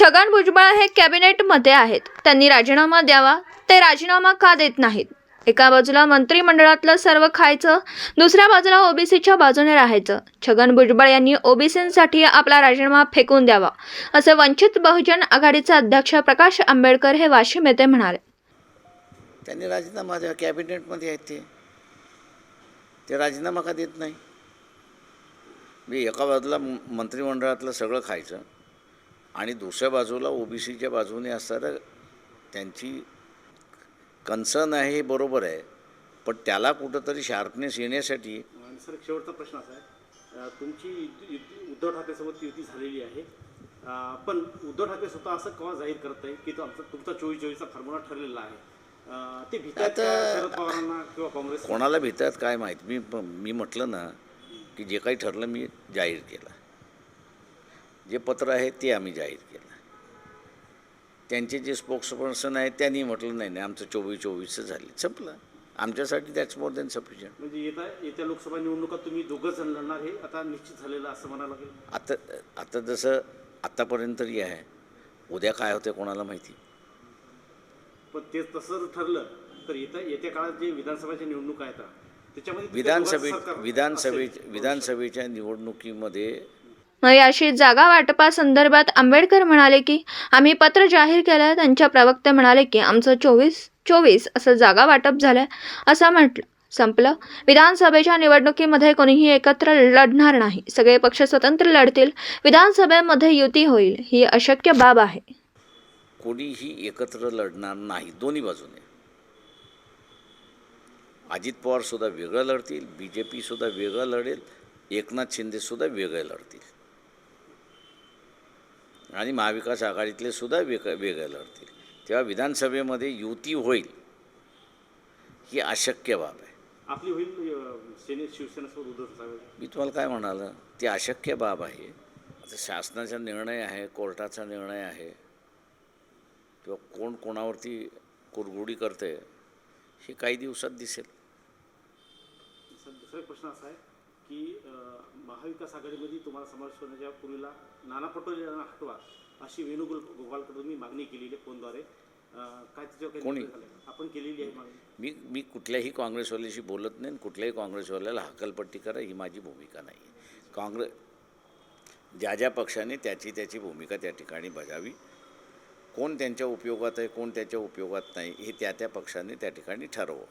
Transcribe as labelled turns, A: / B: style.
A: छगन भुजबळ हे कॅबिनेटमध्ये आहेत. त्यांनी राजीनामा द्यावा. ते राजीनामा का देत नाहीत? एका बाजूला मंत्रिमंडळातलं सर्व खायचं दुसऱ्या बाजूला ओबीसीच्या बाजूने राहायचं. छगन भुजबळ यांनी ओबीसींसाठी आपला राजीनामा फेकून द्यावा असे वंचित बहुजन आघाडीचे अध्यक्ष प्रकाश आंबेडकर हे वाशिम येथे म्हणाले.
B: त्यांनी राजीनामा द्या कॅबिनेटमध्ये आहेत ते. ते राजीनामा का देत नाही? मी एका बाजूला मंत्रिमंडळातलं सगळं खायचं आणि दुसऱ्या बाजूला ओबीसीच्या बाजूने असणारं त्यांची कन्सर्न आहे हे बरोबर आहे. पण त्याला कुठंतरी शार्पनेस येण्यासाठी
C: सर शेवटचा प्रश्न असा आहे. तुमची युती- उद्धव ठाकरेसोबत युती झालेली आहे. पण उद्धव ठाकरे स्वतः असं केव्हा जाहीर करत आहे की तो आमचा तुमचा चोवीस चोवीसचा फॉर्म्युला ठरलेला आहे? ते भीतात शरद पवारांना किंवा काँग्रेस
B: कोणाला भितात काय माहीत? मी मी म्हटलं ना की जे काही ठरलं मी जाहीर केलं. जे पत्र आहे ते आम्ही जाहीर केलं. त्यांचे जे स्पोक्स पर्सन आहेत त्यांनी म्हटलं नाही नाही आमचं चोवीस चोवीसचं झाले. संपलं. आमच्यासाठी दॅट्स मोर दॅन सफिशियंट
C: म्हणजे येत्या येत्या लोकसभा निवडणुकात तुम्ही दोघंच जण लढणार हे आता निश्चित झालेलं असं म्हणायला लागेल?
B: आता आता जसं आत्तापर्यंत तरी आहे. उद्या काय होते कोणाला माहिती?
C: पण ते तसं ठरलं तर येत्या येत्या काळात जे विधानसभाच्या निवडणुका आहेत त्याच्यामध्ये
B: विधानसभे विधानसभे. विधानसभेच्या निवडणुकीमध्ये
A: मग याशी जागा वाटपासंदर्भात आंबेडकर म्हणाले की आम्ही पत्र जाहीर केलं त्यांच्या प्रवक्ते म्हणाले की आमचं चोवीस चोवीस असं जागा वाटप झालं असं म्हटलं. संपलं. विधानसभेच्या निवडणुकीमध्ये कोणीही एकत्र लढणार नाही. सगळे पक्ष स्वतंत्र लढतील. विधानसभेमध्ये युती होईल. ही अशक्य बाब आहे.
B: कोणीही एकत्र लढणार नाही. दोन्ही बाजूने. अजित पवार सुद्धा वेगळं लढतील. बी जे पीसुद्धा वेगळं लढेल. एकनाथ शिंदेसुद्धा वेगळे लढतील. आणि महाविकास आघाडीतले सुद्धा वेग वेगळे लढतील. तेव्हा विधानसभेमध्ये युती होईल ही अशक्य बाब आहे.
C: आपली होईल अ, सेने शिवसेनेसोबत उद्धव ठाकरे
B: मी तुम्हाला काय म्हणालं ती अशक्य बाब आहे. आता शासनाचा निर्णय आहे कोर्टाचा निर्णय आहे किंवा कोण कोणावरती कुरगुडी करते हे काही दिवसात दिसेल.
C: सर दुसरा प्रश्न असा आहे की महाविकास आघाडीमध्ये तुम्हाला समावेश करण्याच्या पूर्वीला नाना पटोले यांना हटवा अशी वेणुगोल गोपालकडून मी मागणी केलेली आहे फोनद्वारे. काय त्याच्यावर
B: कोणी?
C: आपण केलेली आहे मागणी.
B: मी मी कुठल्याही काँग्रेसवाल्याशी बोलत नाही कुठल्याही काँग्रेसवाल्याला हकलपट्टी करा ही माझी भूमिका नाही. काँग्रेस ज्या ज्या पक्षाने त्याची त्याची भूमिका त्या ठिकाणी बजावी कोण त्यांच्या उपयोगात आहे कोण त्याच्या उपयोगात नाही हे त्या त्या पक्षाने त्या ठिकाणी ठरवं.